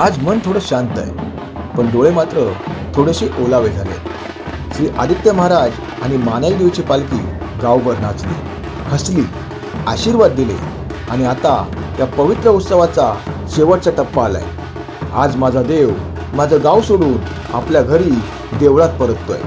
आज मन थोडं शांत आहे. पण डोळे मात्र थोडेसे ओलावे झाले. श्री आदित्य महाराज आणि मानाई देवीची पालखी गावभर नाचली हसली आशीर्वाद दिले आणि आता या पवित्र उत्सवाचा शेवटचा टप्पा आलाय. आज माझा देव माझं गाव सोडून आपल्या घरी देवळात परततोय.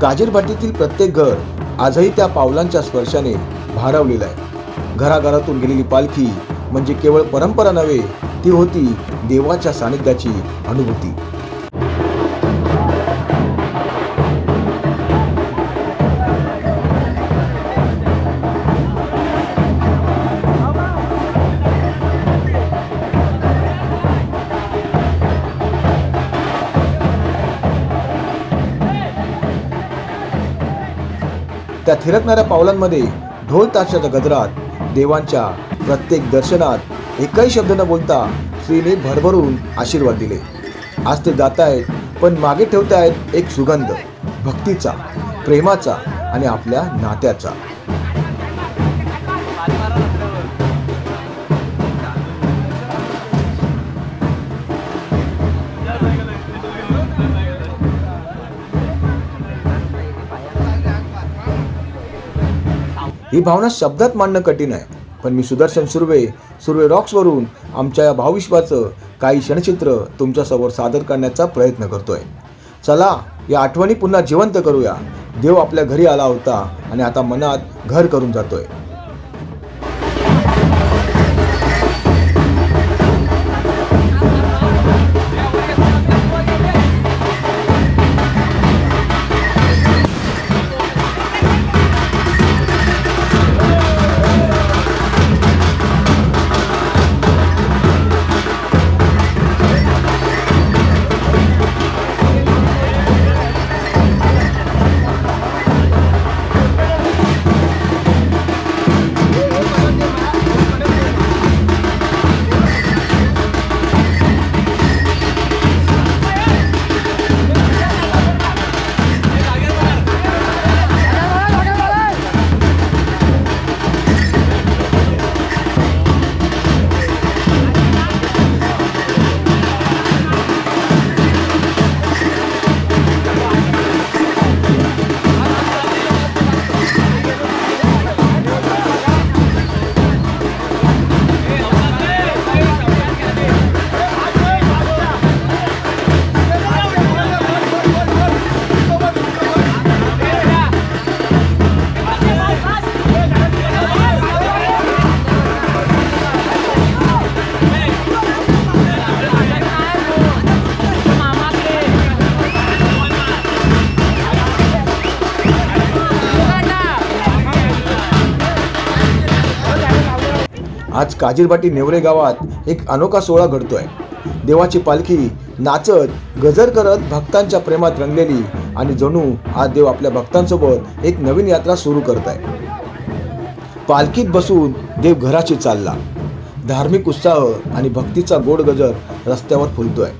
काजीरभाटीतील प्रत्येक घर आजही त्या पावलांच्या स्पर्शाने भारावलेलं आहे. घराघरातून गेलेली पालखी म्हणजे केवळ परंपरा नव्हे ती होती देवाच्या सानिध्याची अनुभूती. त्या थिरकणाऱ्या पावलांमध्ये ढोल ताशाच्या गजरात देवांच्या प्रत्येक दर्शनात एकही शब्द न बोलता श्रीने भरभरून आशीर्वाद दिले. आज ते जात आहेत पण मागे ठेवतायत एक सुगंध भक्तीचा प्रेमाचा आणि आपल्या नात्याचा. ही भावना शब्दात मांडणं कठीण आहे. पण मी सुदर्शन सुर्वे सुर्वे रॉक्सवरून आमच्या या भावविश्वाचं काही क्षणचित्र तुमच्यासमोर सादर करण्याचा प्रयत्न करतोय. चला या आठवणी पुन्हा जिवंत करूया. देव आपल्या घरी आला होता आणि आता मनात घर करून जातोय. आज काजीरबाटी नेवरे गावात एक अनोखा सोहळा घडतोय. देवाची पालखी नाचत गजर करत भक्तांच्या प्रेमात रंगलेली आणि जणू आज देव आपल्या भक्तांसोबत एक नवीन यात्रा सुरू करत आहे पालखीत बसून देव घराशी चालला. धार्मिक उत्साह आणि भक्तीचा गोड गजर रस्त्यावर फुलतोय.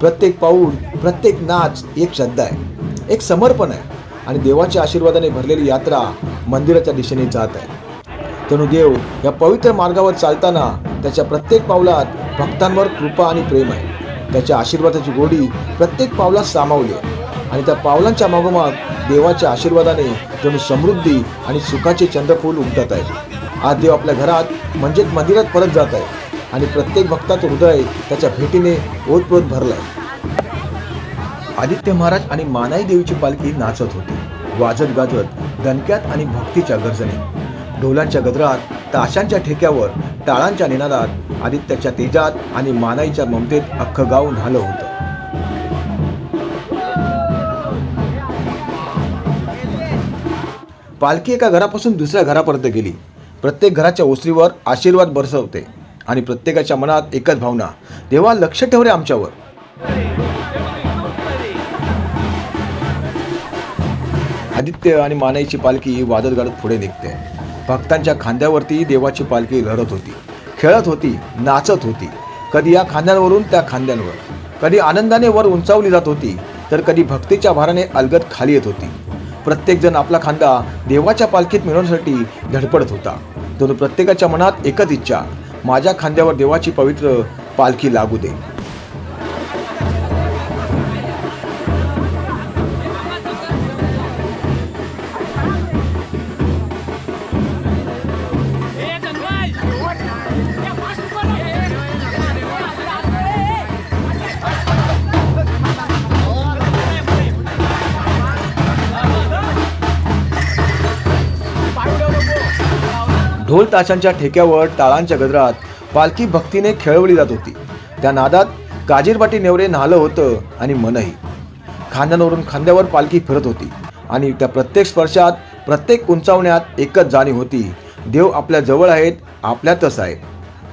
प्रत्येक पाऊल प्रत्येक नाच एक श्रद्धा आहे एक समर्पण आहे आणि देवाच्या आशीर्वादाने भरलेली यात्रा मंदिराच्या दिशेने जात आहे. जणू देव या पवित्र मार्गावर चालताना त्याच्या प्रत्येक पावलात भक्तांवर कृपा आणि प्रेम आहे. त्याच्या आशीर्वादाची गोडी प्रत्येक पावलात सामावली आहे. आणि त्या पावलांच्या मागोमाग देवाच्या आशीर्वादाने जणू समृद्धी आणि सुखाचे चंद्रफूल उमटत आहे आज देव आपल्या घरात म्हणजेच मंदिरात परत जात आहे आणि प्रत्येक भक्ताचं हृदय त्याच्या भेटीने ओतप्रोत भरलं आहे. आदित्य महाराज आणि मानाई देवीची पालखी नाचत होती. वाजत गाजत दणक्यात आणि भक्तीच्या गर्जने ढोलांच्या गजरात ताशांच्या ठेक्यावर टाळांच्या निनादात आदित्याच्या तेजात आणि मानाईच्या ममतेत अख्खं गाव न्हालं होतं. पालखी एका घरापासून दुसऱ्या घरापर्यंत गेली. प्रत्येक घराच्या ओसरीवर आशीर्वाद बरसवते आणि प्रत्येकाच्या मनात एकच भावना देवा लक्ष ठेव रे आमच्यावर. आदित्य आणि मानाईची पालखी वादत गाडत पुढे निघते. भक्तांच्या खांद्यावरती देवाची पालखी लढत होती. खेळत होती नाचत होती. कधी या खांद्यांवरून त्या खांद्यांवर. कधी आनंदाने वर उंचावली जात होती तर कधी भक्तीच्या भाराने अलगद खाली येत होती. प्रत्येकजण आपला खांदा देवाच्या पालखीत मिळवण्यासाठी धडपडत होता. जणू प्रत्येकाच्या मनात एकच इच्छा माझ्या खांद्यावर देवाची पवित्र पालखी लागू दे. ढोल ताशांच्या ठेक्यावर टाळांच्या गजरात पालखी भक्तीने खेळवली जात होती. त्या नादात काजीरबाटी नेवरे न्हालं होतं आणि मनही. खांद्यांवरून खांद्यावर पालखी फिरत होती आणि त्या प्रत्येक स्पर्शात प्रत्येक उंचावण्यात एकच जाणीव होती देव आपल्या जवळ आहेत आपल्यातच आहेत.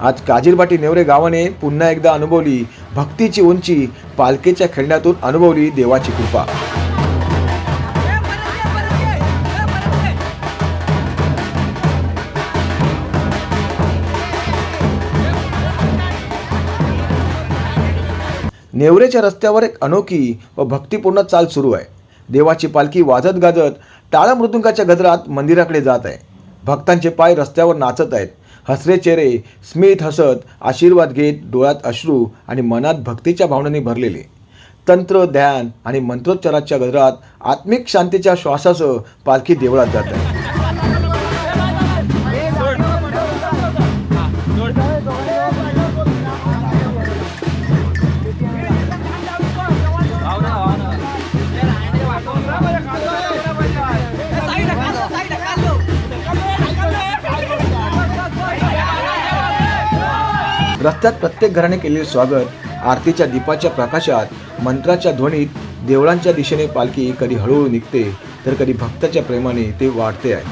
आज काजीरबाटी नेवरे गावाने पुन्हा एकदा अनुभवली भक्तीची उंची पालखीच्या खेळण्यातून अनुभवली देवाची कृपा. नेवरेच्या रस्त्यावर एक अनोखी व भक्तिपूर्ण चाल सुरू आहे. देवाची पालखी वाजत गाजत टाळा मृदुंगाच्या गजरात मंदिराकडे जात आहे. भक्तांचे पाय रस्त्यावर नाचत आहेत. हसरे चेहरे स्मित हसत आशीर्वाद घेत डोळ्यात अश्रू आणि मनात भक्तीच्या भावनांनी भरलेले. तंत्र ध्यान आणि मंत्रोच्चाराच्या गजरात आत्मिक शांतीच्या श्वासासह पालखी देवळात जात आहे. रस्त्यात प्रत्येक घराने केलेले स्वागत आरतीच्या दीपाच्या प्रकाशात मंत्राच्या ध्वनीत देवळांच्या दिशेने पालखी कधी हळूहळू निघते तर कधी भक्ताच्या प्रेमाने ते वाढते आहे.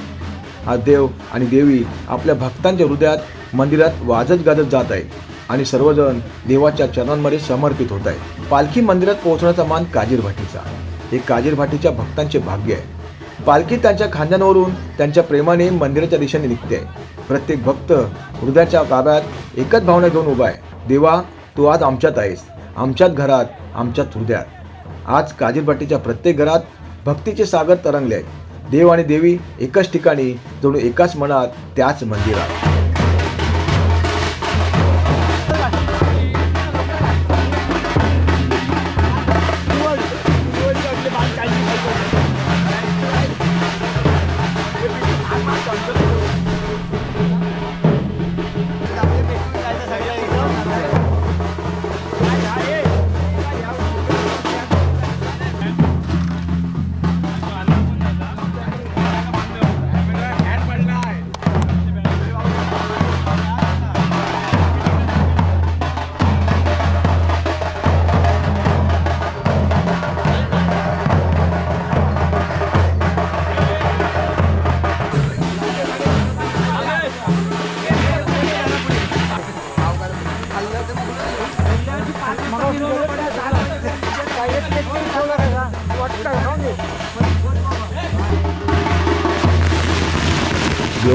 हा देव आणि देवी आपल्या भक्तांच्या हृदयात मंदिरात वाजत गाजत जात आहेत आणि सर्वजण देवाच्या चरणांमध्ये समर्पित होत आहेत. पालखी मंदिरात पोहोचण्याचा मान काजीरभाटीचा हे काजीरभाटीच्या भक्तांचे भाग्य आहे. पालखी त्यांच्या खांद्यांवरून त्यांच्या प्रेमाने मंदिराच्या दिशेने निघते आहे. प्रत्येक भक्त हृदयाच्या ताब्यात एकच भावना घेऊन उभा आहे. देवा तू आज आमच्यात आहेस. आमच्याच घरात आमच्याच हृदयात. आज काजीरबाटीच्या प्रत्येक घरात भक्तीचे सागर तरंगले आहेत. देव आणि देवी एकाच ठिकाणी जणू एकाच मनात त्याच मंदिरात.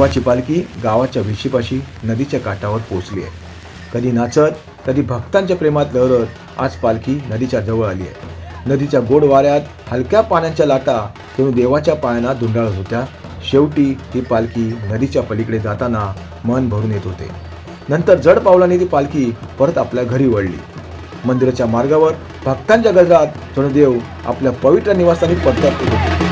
देवाची पालखी गावाच्या विशीपाशी नदीच्या काठावर पोचली आहे. कधी नाचत कधी भक्तांच्या प्रेमात लहरत आज पालखी नदीच्या जवळ आली आहे. नदीच्या गोड वाऱ्यात हलक्या पाण्याच्या लाटा जणू देवाच्या पायांना धुंडाळत होत्या. शेवटी ती पालखी नदीच्या पलीकडे जाताना मन भरून येत होते. नंतर जड पावलाने ती पालखी परत आपल्या घरी वळली. मंदिराच्या मार्गावर भक्तांच्या गजरात जणू देव आपल्या पवित्र निवासाने परतत होते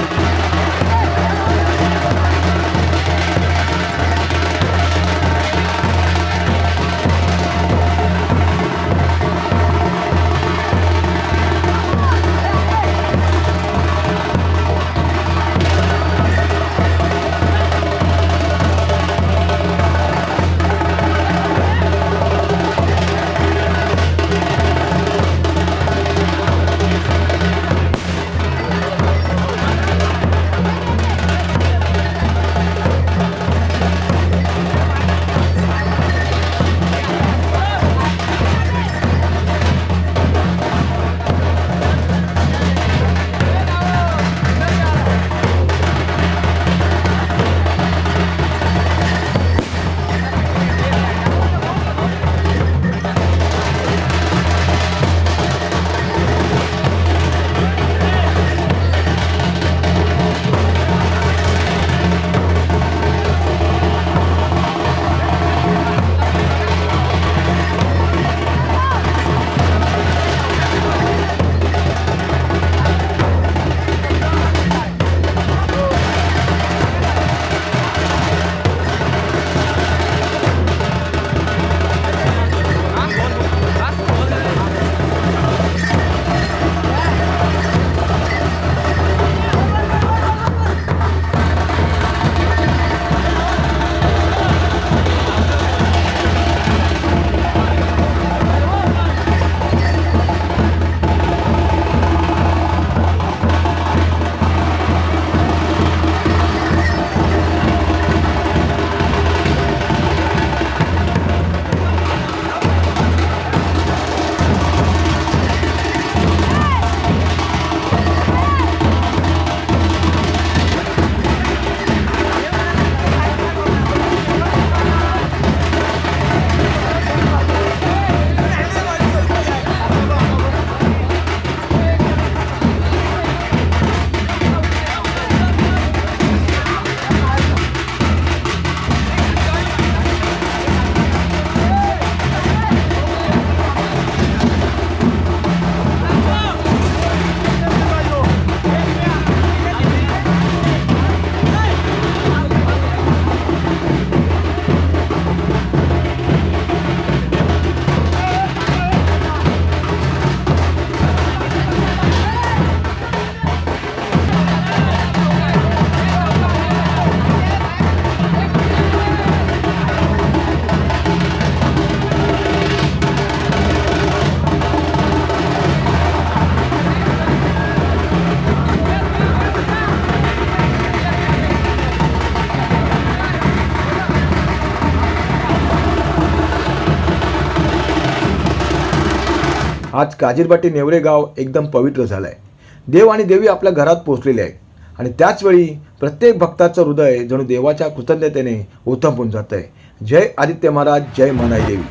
आज काजीरबाटी नेवरे गाव एकदम पवित्र झालं आहे देव आणि देवी आपल्या घरात पोचलेले आहेत. आणि त्याचवेळी प्रत्येक भक्ताचं हृदय जणू देवाच्या कृतज्ञतेने ओथंबून जात आहे जय आदित्य महाराज जय मनाई देवी.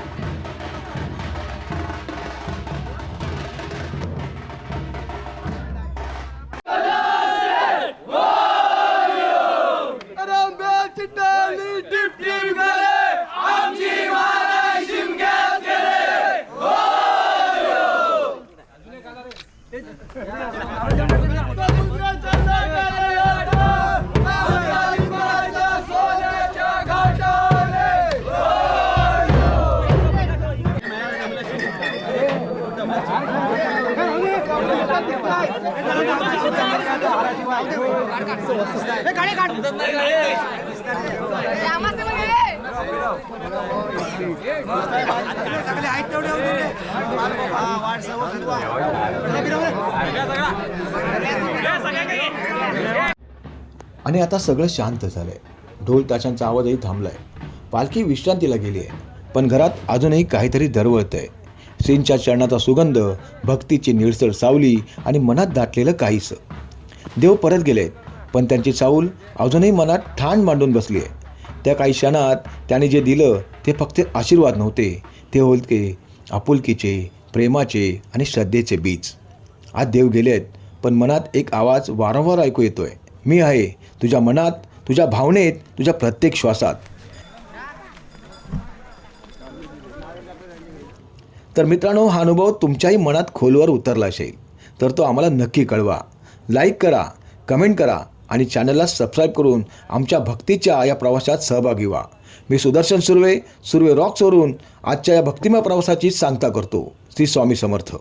आणि आता सगळं शांत झालंय. ढोल ताशांचा आवाजही थांबलाय. पालखी विश्रांतीला गेली आहे पण घरात अजूनही काहीतरी दरवळतंय. श्रींच्या चरणाचा सुगंध भक्तीची निळसळ सावली आणि मनात दाटलेलं काहीसं. देव परत गेलेत पण त्यांची चाऊल अजूनही मनात ठाण मांडून बसली आहे. त्या काही क्षणात त्याने जे दिलं ते फक्त आशीर्वाद नव्हते. ते होलके आपुलकीचे प्रेमाचे आणि श्रद्धेचे बीज. आज देव गेलेत पण मनात एक आवाज वारंवार ऐकू येतोय. मी आहे तुझ्या मनात तुझ्या भावनेत तुझ्या प्रत्येक श्वासात. तर मित्रांनो हा अनुभव तुमच्याही मनात खोलवर उतरला असेल तर तो आम्हाला नक्की कळवा. लाईक करा कमेंट करा आणि चॅनलला सबस्क्राईब करून आमच्या भक्तीच्या या प्रवासात सहभागी व्हा. मी सुदर्शन सुर्वे सुर्वे रॉक्सवरून आजच्या या भक्तिमय प्रवासाची सांगता करतो. श्री स्वामी समर्थ.